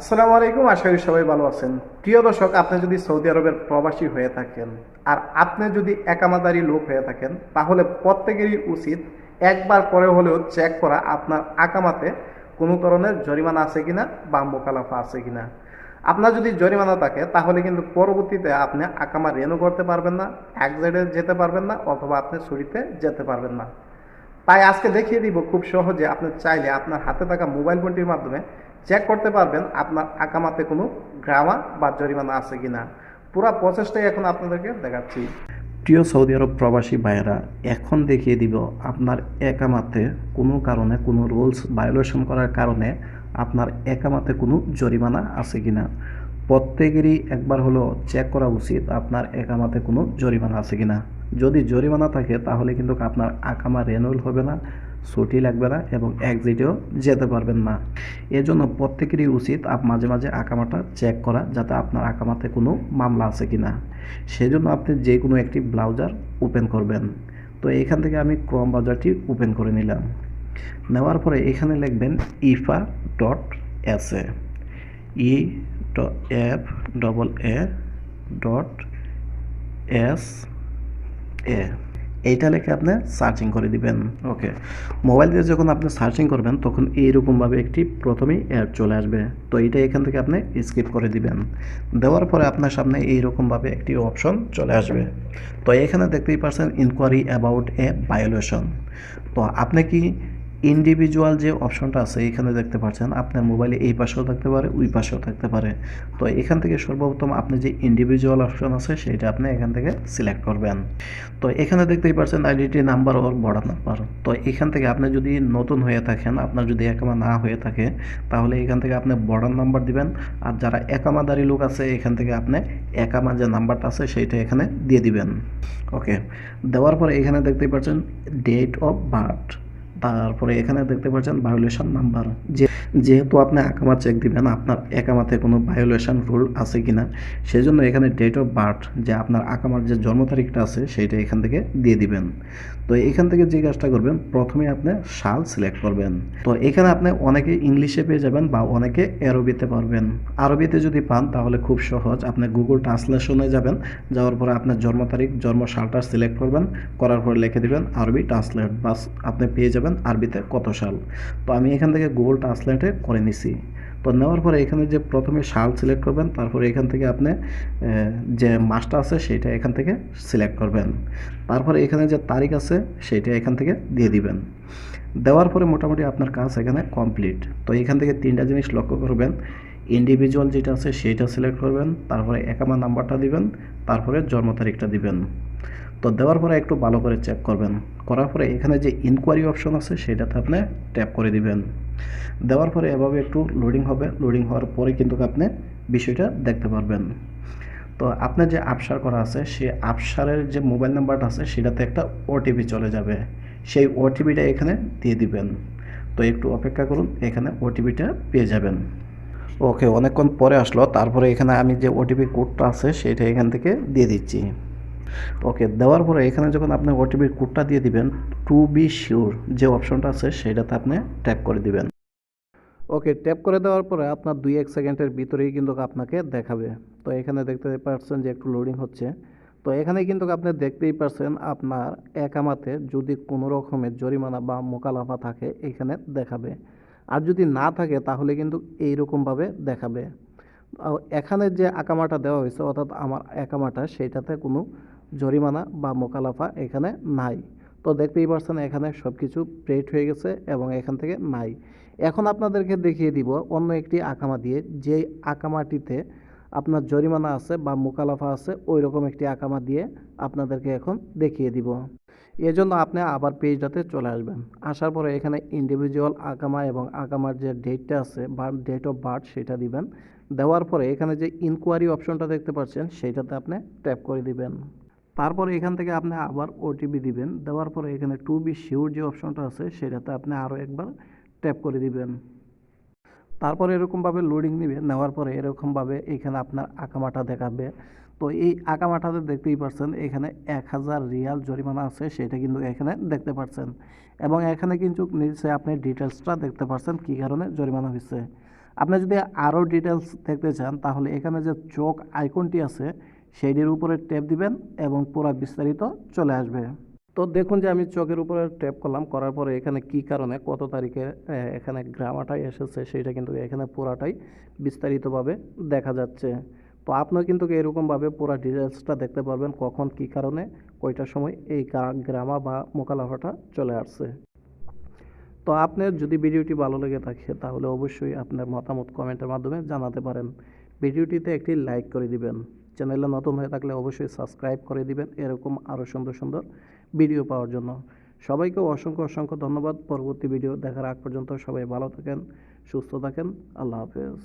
আসসালামু আলাইকুম, আশা করি সবাই ভালো আছেন। প্রিয় দর্শক, আপনি যদি সৌদি আরবের প্রবাসী হয়ে থাকেন আর আপনি যদি একামাদারি লোক হয়ে থাকেন, তাহলে প্রত্যেকেরই উচিত একবার পরে হলেও চেক করা আপনার আকামাতে কোনো ধরনের জরিমানা আছে কিনা বা মোকালাফা আছে কিনা। আপনার যদি জরিমানা থাকে, তাহলে কিন্তু পরবর্তীতে আপনি আকামা রেনু করতে পারবেন না একজাইডে যেতে পারবেন না, অথবা আপনি ছুটিতে যেতে পারবেন না। তাই আজকে দেখিয়ে দিব খুব সহজে, আপনি চাইলে আপনার হাতে থাকা মোবাইল ফোনটির মাধ্যমে চেক করতে পারবেন আপনার আকামাতে কোনো গ্রামা বা জরিমানা আছে কি না পুরো প্রসেসটাই এখন আপনাদেরকে দেখাচ্ছি। প্রিয় সৌদি আরব প্রবাসী ভাইয়েরা, এখন দেখিয়ে দিব আপনার একামাতে কোনো কারণে, কোনো রুলস ভায়োলেশন করার কারণে আপনার একামাতে কোনো জরিমানা আছে কি না প্রত্যেকেরই একবার হলো চেক করা উচিত আপনার একামাতে কোনো জরিমানা আছে কি না যদি জরিমানা থাকে তাহলে কিন্তু আপনার আকামা রেনুয়েল হবে না। ছুটি লাগবে না এবং একজিটেও যেতে পারবেন না। এজন্য প্রত্যেকেরই উচিত আপ মাঝে মাঝে আকামাটা চেক করা যাতে আপনার আকামাতে কোনো মামলা আছে কি না সেজন্য আপনি যে কোনো একটি ব্রাউজার ওপেন করবেন। তো এখান থেকে আমি ক্রম ব্রাউজারটি ওপেন করে নিলাম। নেওয়ার পরে এখানে লিখবেন Ifa dot S A E F double A dot S A এইটা লেখে আপনি সার্চিং করে দিবেন। ওকে মোবাইল দিয়ে যখন আপনি সার্চিং করবেন, তখন এইরকমভাবে একটি প্রথমেই অ্যাড চলে আসবে। তো এইটা এখান থেকে আপনি স্কিপ করে দিবেন। দেওয়ার পরে আপনার সামনে এইরকমভাবে একটি অপশন চলে আসবে। তো এখানে দেখতেই পারছেন ইনকোয়ারি অ্যাবাউট এ বায়োলেশন তো আপনি কি ইন্ডিভিজুয়াল যে অপশনটা আছে, এখানে দেখতে পাচ্ছেন আপনার মোবাইলে এই পাশেও থাকতে পারে, ওই পাশেও থাকতে পারে। তো এখান থেকে সর্বপ্রথম আপনি যে ইন্ডিভিজুয়াল অপশন আছে, সেটা আপনি এখান থেকে সিলেক্ট করবেন। তো এখানে দেখতেই পাচ্ছেন আইডেন্টি নাম্বার ওর বড় নাম্বার তো এখান থেকে আপনি যদি নতুন হয়ে থাকেন, আপনার যদি একামা না হয়ে থাকে, তাহলে এখান থেকে আপনি বর্ডার নাম্বার দিবেন। আর যারা একামাদারি লোক আছে, এখান থেকে আপনি একামা যে নাম্বারটা আছে, সেইটা এখানে দিয়ে দিবেন। ওকে দেওয়ার পরে এখানে দেখতেই পাচ্ছেন ডেট অফ বার্থ তারপরে এখানে দেখতে পাচ্ছেন ভায়োলেশন নাম্বার যে, যেহেতু আপনি আকামা চেক দিবেন, আপনার একামাতে কোনো ভায়োলেশন রুল আছে কি না সেই জন্য এখানে ডেট অফ বার্থ যে আপনার আকামার যে জন্ম তারিখটা আছে, সেইটা এখান থেকে দিয়ে দিবেন। তো এখান থেকে যে কাজটা করবেন, প্রথমে আপনি সাল সিলেক্ট করবেন। তো এখানে আপনি অনেকে ইংলিশে পেয়ে যাবেন বা অনেকে আরবিতে পারবেন। আরবিতে যদি পান, তাহলে খুব সহজ। আপনি গুগল ট্রান্সলেশনে যাবেন, যাওয়ার পরে আপনার জন্ম তারিখ, জন্ম সালটা সিলেক্ট করবেন, করার পরে লিখে দিবেন আরবি ট্রান্সলেট বাস, আপনি পেয়ে যাবেন আরবিতে কত সাল। তো আমি এখান থেকে গুগল ট্রান্সলেটে করে নিছি। তো নেওয়ার পরে এখানে যে প্রথমে সাল সিলেক্ট করবেন, তারপরে এখান থেকে আপনি যে মাসটা আছে সেটা এখান থেকে সিলেক্ট করবেন। তারপরে এখানে যে তারিখ আছে সেটা এখান থেকে দিয়ে দিবেন। দেওয়ার পরে মোটামুটি আপনার কাজ এখানে কমপ্লিট। তো এখান থেকে তিনটা জিনিস লক্ষ্য করবেন। ইন্ডিভিজুয়াল যেটা আছে, সেইটা সিলেক্ট করবেন, তারপরে একামা নাম্বারটা দিবেন, তারপরে জন্ম তারিখটা দিবেন। তো দেওয়ার পরে একটু ভালো করে চেক করবেন। করার পরে এখানে যে ইনকোয়ারি অপশন আছে, সেটাতে আপনি ট্যাপ করে দিবেন। দেওয়ার পরে এভাবে একটু লোডিং হবে। লোডিং হওয়ার পরে কিন্তু আপনি বিষয়টা দেখতে পারবেন। তো আপনার যে আপসার করা আছে, সেই আপসারের যে মোবাইল নাম্বারটা আছে, সেটাতে একটা ওটিপি চলে যাবে। সেই ওটিপিটা এখানে দিয়ে দিবেন। তো একটু অপেক্ষা করুন, এখানে ওটিপিটা পেয়ে যাবেন। ওকে, অনেকক্ষণ পরে আসলো। তারপরে এখানে আমি যে ওটিপি কোডটা আছে, সেটা এখান থেকে দিয়ে দিচ্ছি। ওকে, দেওয়ার পরে এখানে যখন আপনি ওটিপির কোডটা দিয়ে দিবেন টু বি শিওর যে অপশনটা আছে, সেটাতে আপনি ট্যাপ করে দিবেন। ওকে ট্যাপ করে দেওয়ার পরে আপনার দুই এক সেকেন্ডের ভিতরেই কিন্তু আপনাকে দেখাবে। তো এখানে দেখতে পাচ্ছেন যে একটু লোডিং হচ্ছে। তো এখানে কিন্তু আপনি দেখতেই পাচ্ছেন আপনার একামাতে যদি কোনো রকমের জরিমানা বা মোকালাফা থাকে, এখানে দেখাবে। আর যদি না থাকে, তাহলে কিন্তু এই এইরকমভাবে দেখাবে। এখানে যে আকামাটা দেওয়া হয়েছে, অর্থাৎ আমার একামাটা সেইটাতে কোনো জরিমানা বা মোকালাফা এখানে নাই। তো দেখতেই পারছেন, এখানে সব কিছু প্রেট হয়ে গেছে এবং এখান থেকে নাই। এখন আপনাদেরকে দেখিয়ে দিব অন্য একটি আকামা দিয়ে যে আকামাটিতে আপনার জরিমানা আছে বা মোকালাফা আছে ওই রকম একটি আকামা দিয়ে আপনাদেরকে এখন দেখিয়ে দিব। এজন্য আপনি আবার পেজটাতে চলে আসবেন। আসার পরে এখানে ইন্ডিভিজুয়াল আকামা এবং আকামার যে ডেটটা আছে বা ডেট অফ বার্থ সেটা দিবেন। দেওয়ার পরে এখানে যে ইনকোয়ারি অপশনটা দেখতে পাচ্ছেন, সেইটাতে আপনি ট্যাপ করে দিবেন। তারপরে এখান থেকে আপনি আবার ওটিপি দিবেন। দেওয়ার পরে এখানে টু বি শিওর যে অপশনটা আছে, সেটাতে আপনি আরও একবার ট্যাপ করে দিবেন। তারপরে এরকমভাবে লোডিং নেবে, নেওয়ার পরে এরকমভাবে এখানে আপনার আকামাটা দেখাবে। তো এই আকামাটাতে দেখতেই পাচ্ছেন এখানে এক হাজার রিয়াল জরিমানা আছে, সেটা কিন্তু এখানে দেখতে পাচ্ছেন এবং এখানে কিন্তু নিচে আপনি ডিটেলসটা দেখতে পাচ্ছেন কী কারণে জরিমানা হয়েছে। আপনি যদি আরও ডিটেলস দেখতে চান, তাহলে এখানে যে চোখ আইকনটি আছে, সেইটির উপরে ট্যাপ দিবেন এবং পুরো বিস্তারিত চলে আসবে। তো দেখুন যে আমি চোখের উপরে ট্যাপ করলাম, করার পরে এখানে কি কারণে, কত তারিখে এখানে গ্রামাটাই এসেছে সেটা কিন্তু এখানে পুরাটাই বিস্তারিতভাবে দেখা যাচ্ছে। তো আপনার কিন্তু এরকমভাবে পুরো ডিটেলসটা দেখতে পারবেন কখন, কি কারণে, কয়টার সময় এই গ্রামা বা মোকালাফাটা চলে আসছে। তো আপনার যদি ভিডিওটি ভালো লেগে থাকে, তাহলে অবশ্যই আপনার মতামত কমেন্টের মাধ্যমে জানাতে পারেন। ভিডিওটিতে একটি লাইক করে দিবেন। চ্যানেলে নতুন হয়ে থাকলে অবশ্যই সাবস্ক্রাইব করে দিবেন। এরকম আরও সুন্দর সুন্দর ভিডিও পাওয়ার জন্য। সবাইকে অসংখ্য অসংখ্য ধন্যবাদ। পরবর্তী ভিডিও দেখার আগ পর্যন্ত সবাই ভালো থাকেন, সুস্থ থাকেন। আল্লাহ হাফেজ।